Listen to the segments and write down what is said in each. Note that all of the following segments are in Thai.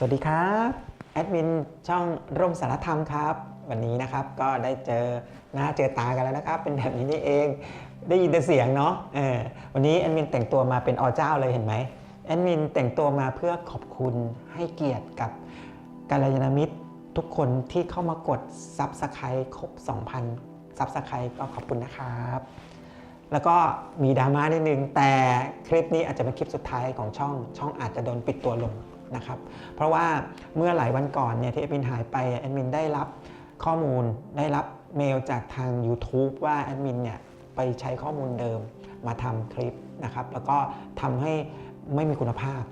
สวัสดีครับแอดมินช่องร่มสารธรรมครับ วันนี้นะครับก็ได้เจอหน้าเจอตากันแล้วนะครับ เป็นแบบนี้นี่เองได้ยินแต่เสียงเนาะเออวันนี้แอดมินแต่งตัวมาเป็นอเจ้าเลยเห็นไหมแอดมินแต่งตัวมาเพื่อขอบคุณให้เกียรติกับกาลยานมิตรทุกคนที่เข้ามากดซับสไครต์ครบ 2,000ซับสไครต์ก็ขอบคุณนะครับ แล้วก็มีดราม่านิดนึงแต่คลิปนี้อาจจะเป็นคลิปสุดท้ายของช่อง ช่องอาจจะโดนปิดตัวลง นะครับเพราะว่าเมื่อหลายวันก่อนเนี่ยที่แอดมินหายไปแอดมินได้รับข้อมูลได้รับเมลจากทาง YouTube ว่าแอดมินเนี่ยไปใช้ข้อมูลเดิมมาทำคลิปนะครับแล้วก็ทำให้ไม่มีคุณภาพ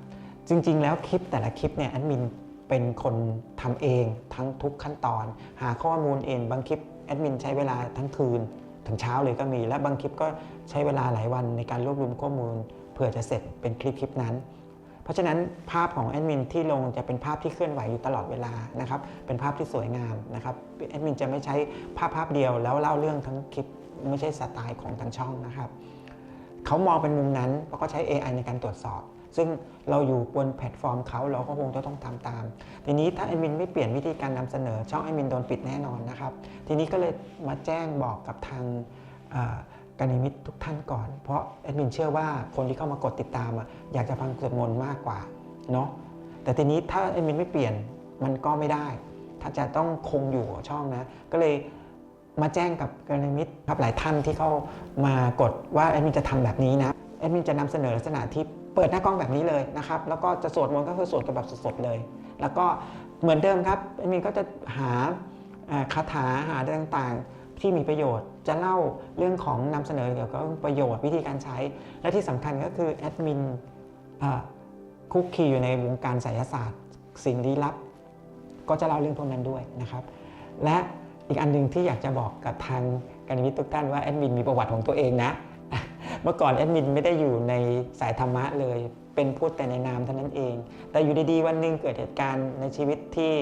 จริง ๆ แล้วคลิปแต่ละคลิปเนี่ยแอดมินเป็นคนทำเองทั้งทุกขั้นตอน หาข้อมูลเองบางคลิปแอดมินใช้เวลาทั้งคืนถึงเช้าเลยก็มี และบางคลิปก็ใช้เวลาหลายวันในการรวบรวมข้อมูล เพื่อจะเสร็จเป็นคลิปคลิปนั้น เพราะฉะนั้นภาพของแอดมินที่ลงจะเป็นภาพที่เคลื่อนไหวอยู่ตลอดเวลานะครับเป็นภาพที่สวยงามนะครับแอดมินจะไม่ใช้ภาพภาพเดียวแล้วเล่าเรื่องทั้งคลิปไม่ใช่สไตล์ของทางช่องนะครับเขามองเป็นมุมนั้นเพราะเขาใช้ AI ในการตรวจสอบ ซึ่งเราอยู่บนแพลตฟอร์มเขาเราก็คงจะต้องทำตาม ทีนี้ถ้าแอดมินไม่เปลี่ยนวิธีการนำเสนอช่องแอดมินโดนปิดแน่นอนนะครับ ทีนี้ก็เลยมาแจ้งบอกกับทาง การนิมิตทุกท่านก่อน เพราะแอดมินเชื่อว่าคนที่เข้ามากดติดตามอะอยากจะฟังสวดมนต์มากกว่าเนาะแต่ทีนี้ถ้าแอดมินไม่เปลี่ยนมันก็ไม่ได้ ถ้าจะต้องคงอยู่ช่องนะ ก็เลยมาแจ้งกับการนิมิตครับหลายท่านที่เข้ามากดว่าแอดมินจะทำแบบนี้นะแอดมินจะนำเสนอลักษณะที่เปิดหน้ากล้องแบบนี้เลยนะครับแล้วก็จะสวดมนต์ก็คือสวดกันแบบสดๆเลย แล้วก็เหมือนเดิมครับแอดมินก็จะหาคาถาหาอะไรต่างๆ ที่มีประโยชน์ จะเล่าเรื่องของนำเสนอเกี่ยวกับประโยชน์วิธีการใช้ และที่สำคัญก็คือแอดมินคุกคีอยู่ในวงการไสยศาสตร์ สิ่งลี้ลับ ก็จะเล่าเรื่องพวกนั้นด้วยนะครับ และอีกอันหนึ่งที่อยากจะบอกกับทางการมิทุกท่านว่าแอดมินมีประวัติของตัวเองนะ เมื่อก่อนแอดมินไม่ได้อยู่ในสายธรรมะเลย เป็นพูดแต่ในนามเท่านั้นเอง แต่อยู่ดีๆวันหนึ่งเกิดเหตุการณ์ในชีวิตที่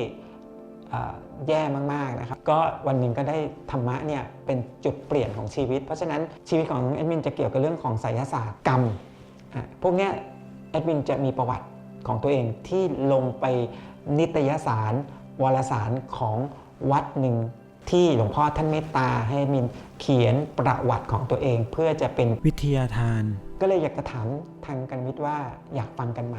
แย่มากๆนะครับ ก็วันหนึ่งก็ได้ธรรมะเนี่ยเป็นจุดเปลี่ยนของชีวิต เพราะฉะนั้นชีวิตของแอดมินจะเกี่ยวกับเรื่องของไสยศาสตร์กรรมอะพวกเนี้ยแอดมินจะมีประวัติของตัวเองที่ลงไปนิตยสารวารสารของวัดหนึ่งที่หลวงพ่อท่านเมตตาให้แอดมินเขียนประวัติของตัวเอง เพื่อจะเป็นวิทยาทาน ก็เลยอยากจะถามทางกันมิตรว่าอยากฟังกันไหม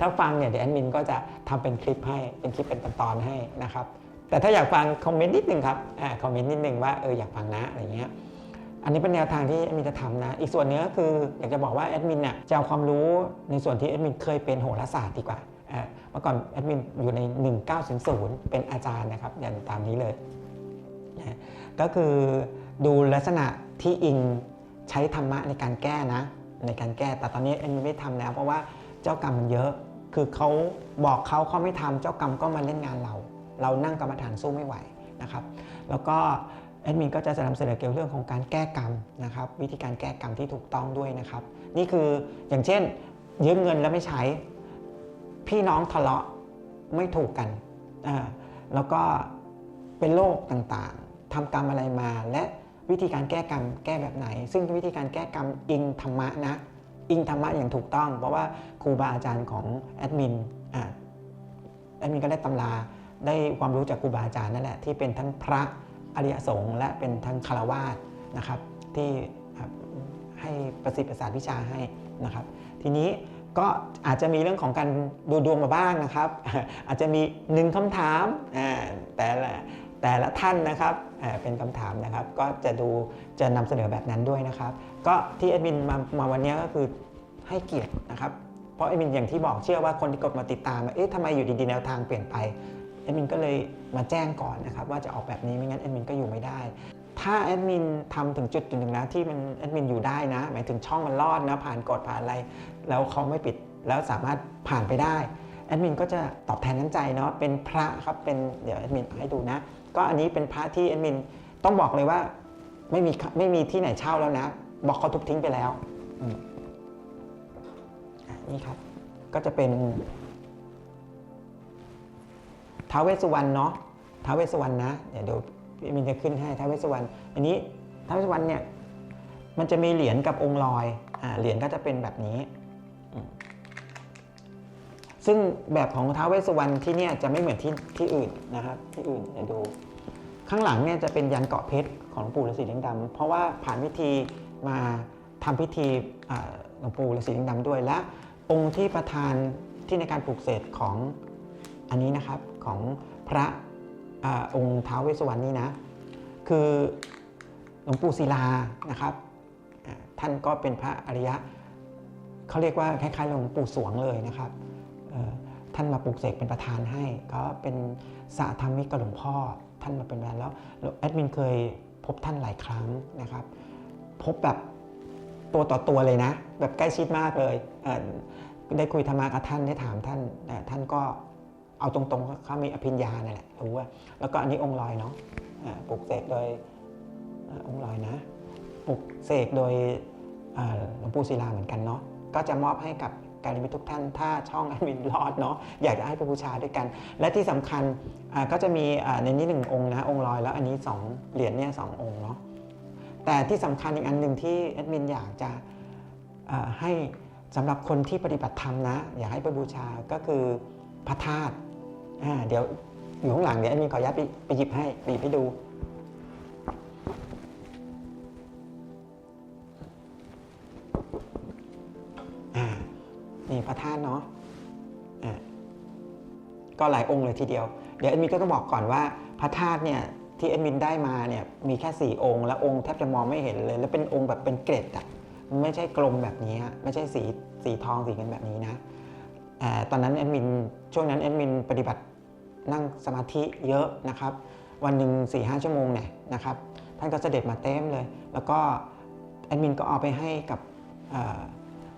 ถ้าฟังเนี่ยเดี๋ยวแอดมินก็จะทำเป็นคลิปให้เป็นคลิปเป็นตอนให้นะครับแต่ถ้าอยากฟังคอมเมนต์นิดนึงครับอ่าคอมเมนต์นิดนึงว่าเอออยากฟังนะอะไรเงี้ยอันนี้เป็นแนวทางที่แอดมินจะทำนะ อีกส่วนหนึงก็คืออยากจะบอกว่าแอดมินเนี่ยจะเอาความรู้ในส่วนที่แอดมินเคยเป็นโหราศาสตร์ดีกว่าอ่าเมื่อก่อนแอดมินอยู่ใน 1900 เป็นอาจารย์นะครับอย่างตามนี้เลยนะก็คือดูลักษณะที่อิงใช้ธรรมะในการแก้นะในการแก้แต่ตอนนี้แอดมินไม่ทำแล้วเพราะว่า เจ้ากรรมมันเยอะ คือเขาบอกเขาเขาไม่ทำเจ้ากรรมก็มาเล่นงานเรา เรานั่งกรรมฐานสู้ไม่ไหวนะครับ แล้วก็แอดมินก็จะนำเสนอเกี่ยวกับเรื่องของการแก้กรรมนะครับ วิธีการแก้กรรมที่ถูกต้องด้วยนะครับ นี่คืออย่างเช่น ยืมเงินแล้วไม่ใช้ พี่น้องทะเลาะไม่ถูกกันอ่าแล้วก็เป็นโรคต่างๆทำกรรมอะไรมา และวิธีการแก้กรรมแก้แบบไหน ซึ่งวิธีการแก้กรรมอิงธรรมะนะ อิงธรรมะอย่างถูกต้อง เพราะว่าครูบาอาจารย์ของแอดมินอ่าแอดมินก็ได้ตำราได้ความรู้จากครูบาอาจารย์นั่นแหละที่เป็นทั้งพระอริยสงฆ์และเป็นทั้งคารวาสนะครับ ที่ให้ประสิทธิ์ประสาทวิชาให้นะครับ ทีนี้ก็อาจจะมีเรื่องของการดูดวงมาบ้างนะครับ อาจจะมีหนึ่งคำถามแต่ละ แต่ละท่านนะครับเป็นคำถามนะครับ ก็จะดูจะนำเสนอแบบนั้นด้วยนะครับ ก็ที่แอดมินมามาวันนี้ก็คือให้เกียรตินะครับเพราะแอดมินอย่างที่บอกเชื่อว่าคนที่กดมาติดตามเอ๊ะทำไมอยู่ดีๆแนวทางเปลี่ยนไปแอดมินก็เลยมาแจ้งก่อนนะครับ ว่าจะออกแบบนี้ไม่งั้นแอดมินก็อยู่ไม่ได้ ถ้าแอดมินทำถึงจุดจุดหนึ่งแล้วที่มันแอดมินอยู่ได้นะ หมายถึงช่องมันรอดนะ ผ่านกฎผ่านอะไร แล้วเขาไม่ปิดแล้วสามารถผ่านไปได้แอดมินก็จะตอบแทนน้ำใจเนาะเป็นพระครับเป็นเดี๋ยวแอดมินให้ดูนะ ก็อันนี้เป็นพระที่แอดมินต้องบอกเลยว่าไม่มีไม่มีที่ไหนเช่าแล้วนะ บอกเขาทุบทิ้งไปแล้วนี่ครับ ก็จะเป็นท้าวเวสสุวรรณเนาะท้าวเวสสุวรรณนะเดี๋ยวเดี๋ยวพี่มินจะขึ้นให้ท้าวเวสสุวรรณอันนี้ท้าวเวสสุวรรณเนี่ยมันจะมีเหรียญกับองค์ลอยอ่าเหรียญก็จะเป็นแบบนี้อื ซึ่งแบบของท้าวเวสสุวรรณที่เนี่ยจะไม่เหมือนที่ที่อื่นนะครับ ที่อื่นเดี๋ยวดู ข้างหลังเนี่ยจะเป็นยันเกาะเพชรของหลวงปู่ฤาษีลิงดำเพราะว่าผ่านพิธีมาทำพิธีหลวงปู่ฤาษีลิงดำด้วยและองค์ที่ประธานที่ในการปลูกเสกของอันนี้นะครับของพระอองค์ท้าวเวสสุวรรณนี่นะ คือหลวงปู่ศิลานะครับท่านก็เป็นพระอริยะเขาเรียกว่าคล้ายๆหลวงปู่สวงเลยนะครับ ท่านมาปลูกเสกเป็นประธานให้ก็เป็นสาธรรมิกกับหลวงพ่อ ท่านมาเป็นประธานแล้วแอดมินเคยพบท่านหลายครั้งนะครับ พบแบบตัวต่อตัวเลยนะ แบบใกล้ชิดมากเลยเได้คุยธรรมะกับท่านได้ถามท่านแต่ท่านก็เอาตรงๆเขามีอภิญญาเนี่ยแหละรู้ว่าแล้วก็อันนี้องค์ลอยเนาะปลูกเสกโดยอองค์ลอยนะปลูกเสกโดยหลวงปู่ศิลาเหมือนกันเนาะก็จะมอบให้กับ การมิทุกท่าน ถ้าช่องอันวินรอดเนาะอยากจะให้ไปบูชาด้วยกัน และที่สำคัญก็จะมีในนี้หนึ่งองค์นะองค์ลอยแล้วอันนี้สองเหรียญเนี่ยสององค์เนาะแต่ที่สำคัญอีกอันหนึ่งที่แอดมินอยากจะให้สำหรับคนที่ปฏิบัติธรรมนะ อยากให้ไปบูชาก็คือพระธาตุเดี๋ยวอยู่ข้างหลังเดี๋ยวแอดมินขออนุญาตไปไปหยิบให้ไปหยิบให้ดู ก็หลายองค์เลยทีเดียว เดี๋ยวเอ็ดมินก็ต้องบอกก่อนว่าพระธาตุเนี่ยที่เอ็ดมินได้มาเนี่ยมีแค่ 4 องค์ แล้วองค์แทบจะมองไม่เห็นเลย แล้วเป็นองค์แบบเป็นเกล็ดอะไม่ใช่กลมแบบนี้ ไม่ใช่สีสีทองสีเงินแบบนี้นะอตอนนั้นแอดมินช่วงนั้นแอดมินปฏิบัตินั่งสมาธิเยอะนะครับ วันหนึ่ง4-5หชั่วโมงเนี่ยนะครับ ท่านก็เสด็จมาเต็มเลย แล้วก็แอดมินก็เอาไปให้กับ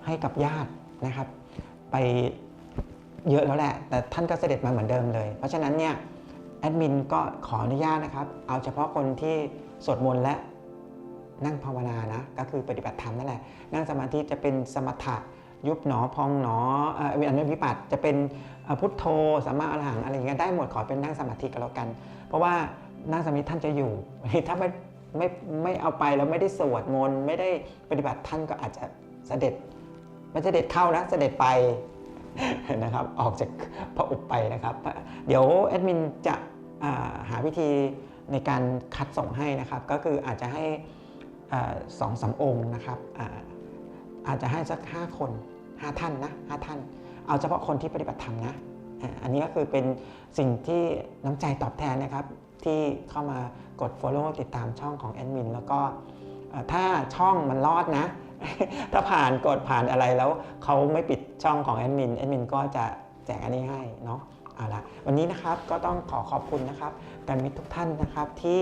ให้กับญาตินะครับ ไป เยอะแล้วแหละ แต่ท่านก็เสด็จมาเหมือนเดิมเลย เพราะฉะนั้นเนี่ยแอดมินก็ขออนุญาตนะครับ เอาเฉพาะคนที่สวดมนต์และนั่งภาวนานะ ก็คือปฏิบัติธรรมนั่นแหละ นั่งสมาธิจะเป็นสมถะยุบหนอพองหนอเอ่ออันนี้วิปัสสจะเป็นพุทโธสัมมาอรหังอะไรอย่างเงี้ยได้หมดขอเป็นนั่งสมาธิก็แล้วกัน เพราะว่านั่งสมาธิท่านจะอยู่ ถ้าไม่ไม่ไม่เอาไปแล้วไม่ได้สวดมนต์ไม่ได้ปฏิบัติท่านก็อาจจะเสด็จไม่เสด็จเข้านะเสด็จไป นะครับออกจากพระอบไปนะครับ เดี๋ยวแอดมินจะาหาวิธีในการคัดส่งให้นะครับ ก็คืออาจจะให้สองสามองค์นะครับอาอาจจะให้สัก 5 คน 5 ท่านนะหท่าน เอาเฉพาะคนที่ปฏิบัติธรรมนะอันนี้ก็คือเป็นสิ่งที่น้ำใจตอบแทนนะครับ ที่เข้ามากด Follow ติดตามช่องของแอดมินแล้วก็ถ้าช่องมันรอดนะ ถ้าผ่านกดผ่านอะไรแล้วเขาไม่ปิด ช่องของแอดมินแอดมินก็จะแจกอันนี้ให้เนาะเอาละวันนี้นะครับก็ต้องขอขอบคุณนะครับกันมิตรทุกท่านนะครับที่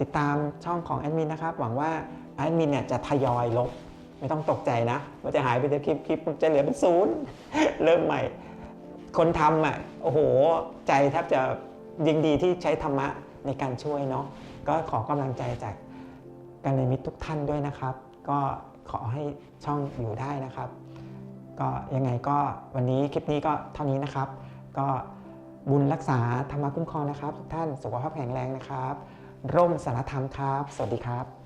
ติดตามช่องของแอดมินนะครับหวังว่าแอดมินเนี่ยจะทยอยลบไม่ต้องตกใจนะมันจะหายไปจากคลิปคลิปจะเหลือเป็นศูนย์เริ่มใหม่ คนทำอะโอ้โหใจแทบจะยิงดีที่ใช้ธรรมะในการช่วยเนาะก็ขอกำลังใจจากกันในมิตรทุกท่านด้วยนะครับ ก็ขอให้ช่องอยู่ได้นะครับ ก็ยังไงก็วันนี้คลิปนี้ก็เท่านี้นะครับ ก็บุญรักษาธรรมะคุ้มครองนะครับ ทุกท่านสุขภาพแข็งแรงนะครับ ร่มสารธรรมครับ สวัสดีครับ